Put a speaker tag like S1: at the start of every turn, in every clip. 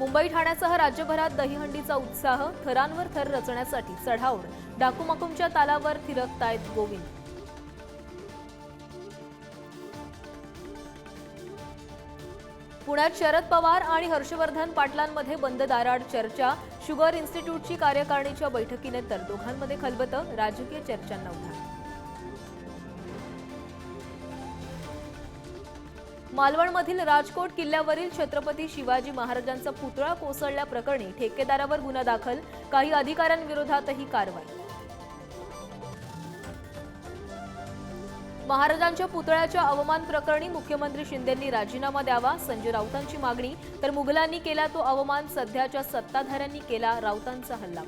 S1: मुंबई ठाण्यासह राज्यभरात दहीहंडीचा उत्साह थरांवर थर रचण्यासाठी चढाओढ डाकूमाकूमच्या तालावर थिरकतायत गोविंद. पुण्यात शरद पवार आणि हर्षवर्धन पाटलांमध्ये बंद दाराड चर्चा शुगर इन्स्टिट्यूटची कार्यकारिणीच्या बैठकीनंतर दोघांमध्ये खलबतं राजकीय चर्चांना उधाण मालवणमधील राजकोट किल्ल्यावरील छत्रपती शिवाजी महाराजांचा पुतळा कोसळल्याप्रकरणी ठेकेदारावर गुन्हा दाखल काही अधिकाऱ्यांविरोधातही कारवाई. महाराजांच्या पुतळ्याच्या अवमान प्रकरणी मुख्यमंत्री शिंदेंनी राजीनामा द्यावा संजय राऊतांची मागणी तर मुघलांनी केला तो अवमान सध्याच्या सत्ताधाऱ्यांनी केला राऊतांचा हल्ला.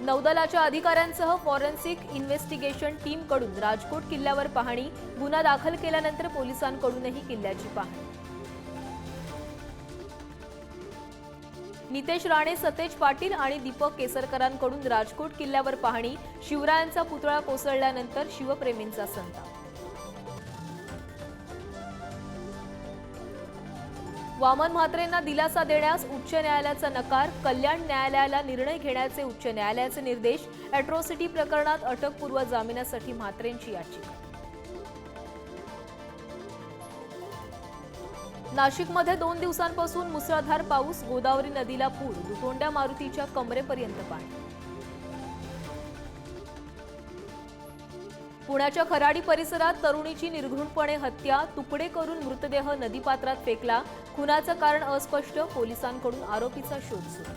S1: नौदलाच्या अधिकाऱ्यांसह फॉरेन्सिक इन्व्हेस्टिगेशन टीमकडून राजकोट किल्ल्यावर पाहणी गुन्हा दाखल केल्यानंतर पोलिसांकडूनही किल्ल्याची पाहणी. नितेश राणे सतेज पाटील आणि दीपक केसरकरांकडून राजकोट किल्ल्यावर पाहणी शिवरायांचा पुतळा कोसळल्यानंतर शिवप्रेमींचा संताप. वामन म्हात्रेंना दिलासा देण्यास उच्च न्यायालयाचा नकार कल्याण न्यायालयाला निर्णय घेण्याचे उच्च न्यायालयाचे निर्देश अॅट्रॉसिटी प्रकरणात अटकपूर्व जामिनासाठी म्हात्रेंची याचिका. नाशिकमध्ये दोन दिवसांपासून मुसळधार पाऊस गोदावरी नदीला पूर दुतोंड्या मारुतीच्या कमरेपर्यंत पाणी पुण्याच्या खराडी परिसरात तरुणीची निर्घृणपणे हत्या तुकडे करून मृतदेह नदीपात्रात फेकला. खुनाचं कारण अस्पष्ट पोलिसांकडून आरोपीचा शोध सुरू.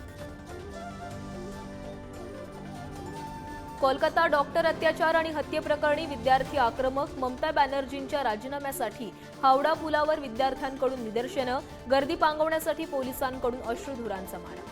S1: कोलकाता डॉक्टर अत्याचार आणि हत्येप्रकरणी विद्यार्थी आक्रमक ममता बॅनर्जींच्या राजीनाम्यासाठी हावडा पुलावर विद्यार्थ्यांकडून निदर्शनं गर्दी पांगवण्यासाठी पोलिसांकडून अश्रुधुरांचा मारा.